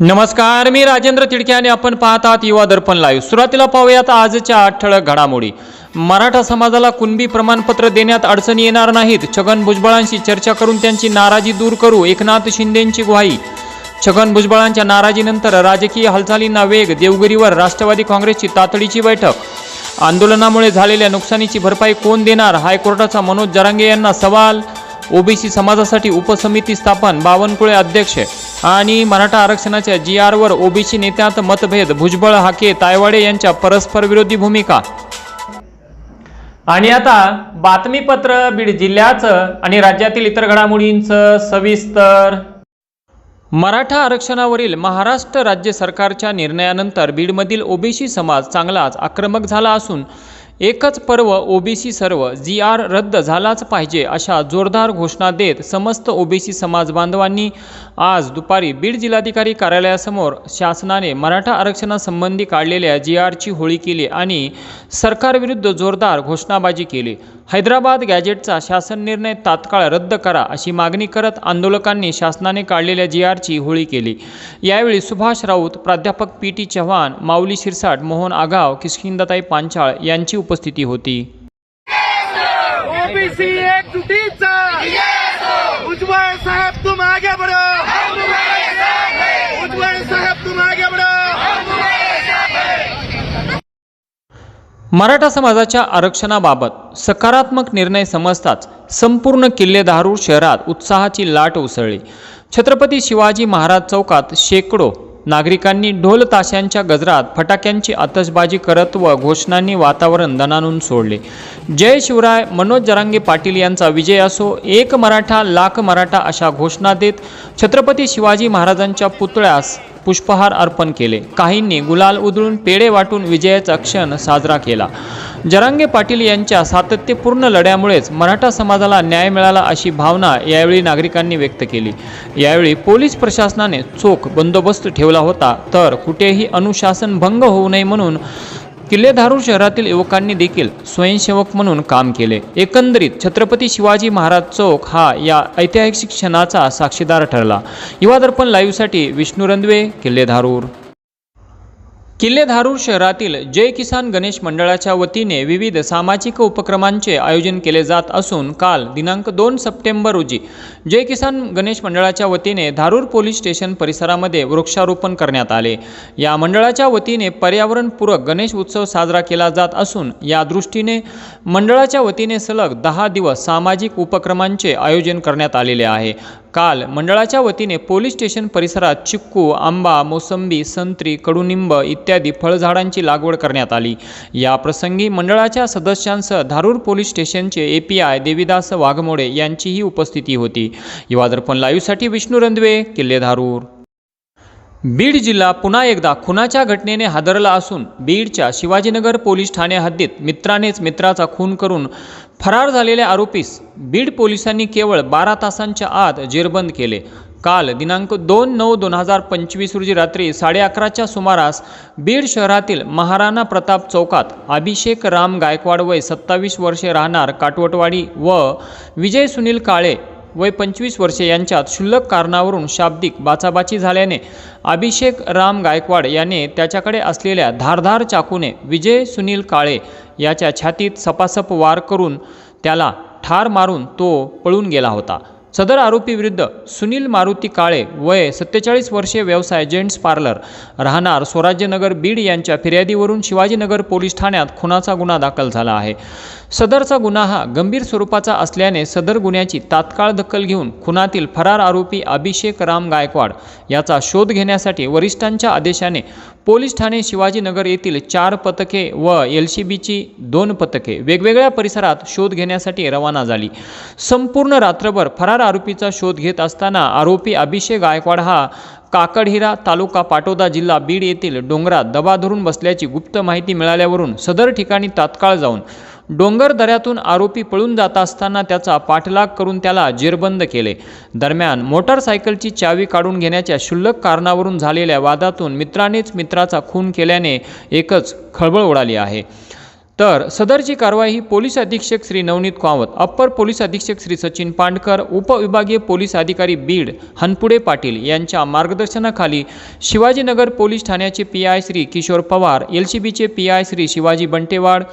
नमस्कार मी राजेंद्र तिडके आणि आपण पाहत आहात युवा दर्पण लाईव्ह सुरुवातीला पाहूयात आजच्या आठ ठळक घडामोडी. मराठा समाजाला कुणबी प्रमाणपत्र देण्यात अडचणी येणार नाहीत. छगन भुजबळांशी चर्चा करून त्यांची नाराजी दूर करू एकनाथ शिंदेंची ग्वाही. छगन भुजबळांच्या नाराजीनंतर राजकीय हालचालींना वेग देवगिरीवर राष्ट्रवादी काँग्रेसची तातडीची बैठक. आंदोलनामुळे झालेल्या नुकसानीची भरपाई कोण देणार? हायकोर्टाचा मनोज जरांगे यांना सवाल. ओबीसी समाजासाठी उपसमिती स्थापन बावनकुळे अध्यक्ष. आणि मराठा आरक्षणाच्या जी आरवर ओबीसी नेत्यात मतभेद भुजबळ हाके तायवाडे यांच्या परस्पर विरोधी भूमिका. आणि आता बातमीपत्र बीड जिल्ह्याचं आणि राज्यातील इतर घडामोडींचं सविस्तर. मराठा आरक्षणावरील महाराष्ट्र राज्य सरकारच्या निर्णयानंतर बीडमधील ओबीसी समाज चांगलाच आक्रमक झाला असून एकच पर्व ओबीसी सर्व जी आर रद्द झालाच पाहिजे अशा जोरदार घोषणा देत समस्त ओबीसी समाज बांधवांनी आज दुपारी बीड जिल्हाधिकारी कार्यालयासमोर शासनाने मराठा आरक्षणासंबंधी काढलेल्या जी आरची होळी केली आणि सरकारविरुद्ध जोरदार घोषणाबाजी केली. हैदराबाद गॅजेटचा शासन निर्णय तात्काळ रद्द करा अशी मागणी करत आंदोलकांनी शासनाने काढलेल्या जी आरची होळी केली. यावेळी सुभाष राऊत प्राध्यापक पी टी चव्हाण माऊली शिरसाट मोहन आगाव किशकिंदाताई पांचाळ यांची उपस्थिती होती. ओबीसी एकजुटीचा उज्जवल साहब तुम आगे बढ़ो उज्जवल साहब तुम आगे बढ़ो मराठा समाजाच्या आरक्षणाबाबत सकारात्मक निर्णय समजताच संपूर्ण किल्ले धारूर शहरात उत्साहाची लाट उसळली. छत्रपती शिवाजी महाराज चौकात शेकडो नागरिकांनी ढोल ताशांच्या गजरात फटाक्यांची आतषबाजी करत व घोषणांनी वातावरण दणानून सोडले. जय शिवराय मनोज जरांगे पाटील यांचा विजय असो एक मराठा लाख मराठा अशा घोषणा देत छत्रपती शिवाजी महाराजांच्या पुतळ्यास पुष्पहार अर्पण केले. काहींनी गुलाल उधळून पेढे वाटून विजयाचा क्षण साजरा केला. जरांगे पाटील यांच्या सातत्यपूर्ण लढ्यामुळेच मराठा समाजाला न्याय मिळाला अशी भावना यावेळी नागरिकांनी व्यक्त केली. यावेळी पोलीस प्रशासनाने चोख बंदोबस्त ठेवला होता. तर कुठेही अनुशासन भंग होऊ नये म्हणून किल्लेधारू शहरातील युवकांनी देखील स्वयंसेवक म्हणून काम केले. एकंदरीत छत्रपती शिवाजी महाराज चौक हा या ऐतिहासिक क्षणाचा साक्षीदार ठरला. युवा दर्पण लाईव्हसाठी विष्णू रंदवे किल्लेधारूर. किल्ले धारूर शहरातील जय किसान गणेश मंडळाच्या वतीने विविध सामाजिक उपक्रमांचे आयोजन केले जात असून काल दिनांक दोन सप्टेंबर रोजी जय किसान गणेश मंडळाच्या वतीने धारूर पोलीस स्टेशन परिसरामध्ये वृक्षारोपण करण्यात आले. या मंडळाच्या वतीने पर्यावरणपूरक गणेश उत्सव साजरा केला जात असून या दृष्टीने मंडळाच्या वतीने सलग दहा दिवस सामाजिक उपक्रमांचे आयोजन करण्यात आलेले आहे. काल मंडळाच्या वतीने पोलीस स्टेशन परिसरात चिक्कू आंबा मोसंबी संत्री कडुनिंब इत्यादी फळझाडांची लागवड करण्यात आली. या प्रसंगी मंडळाच्या सदस्यांसह धारूर पोलीस स्टेशनचे A P I Devidas Waghmode यांचीही उपस्थिती होती. युवा दर्पण लाईव्हसाठी विष्णू रंधवे किल्ले धारूर. बीड जिल्हा पुन्हा एकदा खुनाच्या घटनेने हादरला असून बीडच्या शिवाजीनगर पोलीस ठाणे हद्दीत मित्रानेच मित्राचा खून करून फरार झालेल्या आरोपीस बीड पोलिसांनी केवळ बारा तासांच्या आत जेरबंद केले. काल दिनांक दोन नऊ दोन हजार पंचवीस रोजी रात्री साडे अकराच्या सुमारास बीड शहरातील महाराणा प्रताप चौकात अभिषेक राम गायकवाड वय सत्तावीस वर्षे राहणार काटवटवाडी व विजय सुनील काळे वय पंचवीस वर्षे यांच्यात क्षुल्लक कारणावरून शाब्दिक बाचाबाची झाल्याने अभिषेक राम गायकवाड याने त्याच्याकडे असलेल्या धारधार चाकूने विजय सुनील काळे याच्या छातीत सपासप वार करून त्याला ठार मारून तो पळून गेला होता. सदर आरोपीविरुद्ध सुनील मारुती काळे वय सत्तेचाळीस वर्षे व्यवसाय जेंट्स पार्लर राहणार स्वराज्यनगर बीड यांच्या फिर्यादीवरून शिवाजीनगर पोलीस ठाण्यात खुनाचा गुन्हा दाखल झाला आहे. सदरचा गुन्हा हा गंभीर स्वरूपाचा असल्याने सदर गुन्ह्याची तात्काळ दखल घेऊन खुनातील फरार आरोपी अभिषेक राम गायकवाड याचा शोध घेण्यासाठी वरिष्ठांच्या आदेशाने पोलीस ठाणे शिवाजीनगर येथील चार पथके व एल सी बीची दोन पथके वेगवेगळ्या परिसरात शोध घेण्यासाठी रवाना झाली. संपूर्ण रात्रभर फरार आरोपीचा शोध घेत असताना आरोपी अभिषेक गायकवाड हा काकडहिरा तालुका पाटोदा जिल्हा बीड येथील डोंगरात दबा धरून बसल्याची गुप्त माहिती मिळाल्यावरून सदर ठिकाणी तात्काळ जाऊन डोंगर दऱ्यातून आरोपी पळून जात असताना त्याचा पाठलाग करून त्याला जेरबंद केले. दरम्यान मोटारसायकलची चावी काढून घेण्याच्या क्षुल्लक कारणावरून झालेल्या वादातून मित्रानेच मित्राचा खून केल्याने एकच खळबळ उडाली आहे. तर सदरची कारवाई ही पोलीस अधीक्षक श्री नवनीत कावत अप्पर पोलीस अधीक्षक श्री सचिन पांडकर उपविभागीय पोलीस अधिकारी बीड हनपुडे पाटील यांच्या मार्गदर्शनाखाली शिवाजीनगर पोलीस ठाण्याचे P I Shri Kishor Pawar L C बीचे P I Shri Shivaji Bantewad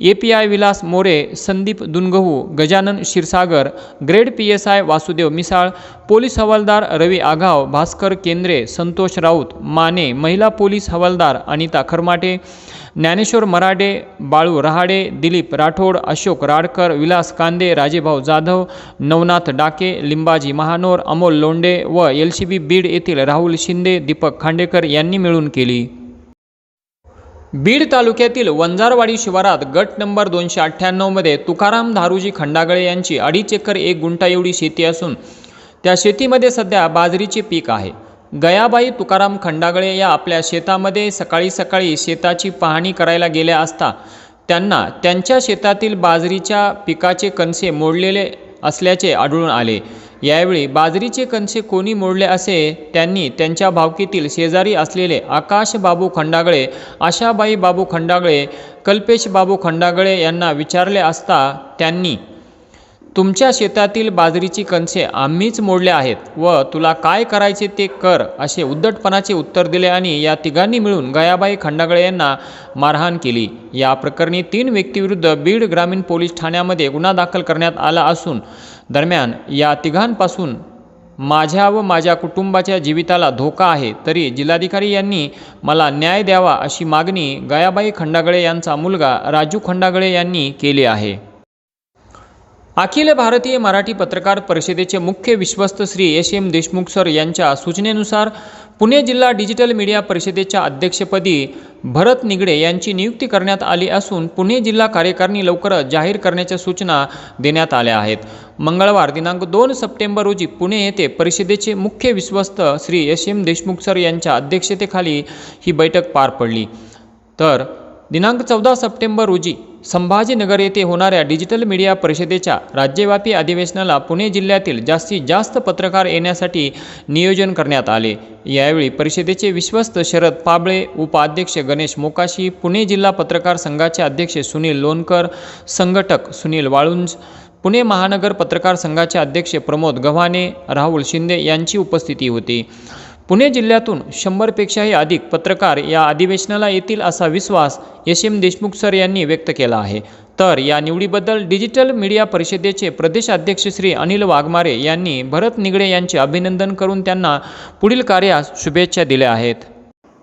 A P I Vilas More Sandeep दुनगहू Gajanan Kshirsagar grade P S I Vasudev Misal police हवालदार रवी आघाव भास्कर केंद्रे संतोष राऊत माने महिला पोलीस हवालदार अनिता खरमाटे ज्ञानेश्वर मराडे बाळू रहाडे दिलीप राठोड अशोक राडकर विलास कांदे राजेभाऊ जाधव नवनाथ डाके लिंबाजी महानोर अमोल लोंडे व एल सी बी बीड येथील राहुल शिंदे दीपक खांडेकर यांनी मिळून केली. बीड तालुक्यातील वंजारवाडी शिवारात गट नंबर दोनशे अठ्ठ्याण्णवमध्ये तुकाराम धारुजी खंडागळे यांची अडीच एकर एक गुंठा एवढी शेती असून त्या शेतीमध्ये सध्या बाजरीचे पीक आहे. गयाबाई तुकाराम खंडागळे या आपल्या शेतामध्ये सकाळी सकाळी शेताची पाहणी करायला गेल्या असता त्यांना त्यांच्या शेतातील बाजरीच्या पिकाचे कणसे मोडलेले असल्याचे आढळून आले. यावेळी बाजरीचे कणसे कोणी मोडले असे त्यांनी त्यांच्या भावकीतील शेजारी असलेले आकाश बाबू खंडागळे आशाबाई बाबू खंडागळे कल्पेश बाबू खंडागळे यांना विचारले असता त्यांनी तुमच्या शेतातील बाजरीची कणसे आम्हीच मोडले आहेत व तुला काय करायचे ते कर असे उद्धटपणाचे उत्तर दिले आणि या तिघांनी मिळून गयाबाई खंडागळे यांना मारहाण केली. या प्रकरणी तीन व्यक्तीविरुद्ध बीड ग्रामीण पोलीस ठाण्यामध्ये गुन्हा दाखल करण्यात आला असून दरम्यान या तिघांपासून माझ्या व माझ्या कुटुंबाच्या जीविताला धोका आहे तरी जिल्हाधिकारी यांनी मला न्याय द्यावा अशी मागणी गयाबाई खंडागळे यांचा मुलगा राजू खंडागळे यांनी केली आहे. अखिल भारतीय मराठी पत्रकार परिषदेचे मुख्य विश्वस्त Shri S M Deshmukh sir यांच्या सूचनेनुसार पुणे जिल्हा डिजिटल मीडिया परिषदेच्या अध्यक्षपदी भरत निगडे यांची नियुक्ती करण्यात आली असून पुणे जिल्हा कार्यकारिणी लवकरच जाहीर करण्याच्या सूचना देण्यात आल्या आहेत. मंगळवार दिनांक दोन सप्टेंबर रोजी पुणे येथे परिषदेचे मुख्य विश्वस्त Shri S M Deshmukh sir यांच्या अध्यक्षतेखाली ही बैठक पार पडली. तर दिनांक चौदा सप्टेंबर रोजी संभाजीनगर येथे होणाऱ्या डिजिटल मीडिया परिषदेच्या राज्यव्यापी अधिवेशनाला पुणे जिल्ह्यातील जास्तीत जास्त पत्रकार येण्यासाठी नियोजन करण्यात आले. यावेळी परिषदेचे विश्वस्त शरद पाबळे उपाध्यक्ष गणेश मोकाशी पुणे जिल्हा पत्रकार संघाचे अध्यक्ष सुनील लोणकर संघटक सुनील वाळुंज पुणे महानगर पत्रकार संघाचे अध्यक्ष प्रमोद गव्हाणे राहुल शिंदे यांची उपस्थिती होती. पुणे जिल्ह्यातून शंभरपेक्षाही अधिक पत्रकार या अधिवेशनाला येतील असा विश्वास एस एम देशमुख सर यांनी व्यक्त केला आहे. तर या निवडीबद्दल डिजिटल मीडिया परिषदेचे प्रदेश अध्यक्ष श्री अनिल वाघमारे यांनी भरत निगडे यांचे अभिनंदन करून त्यांना पुढील कार्यास शुभेच्छा दिल्या आहेत.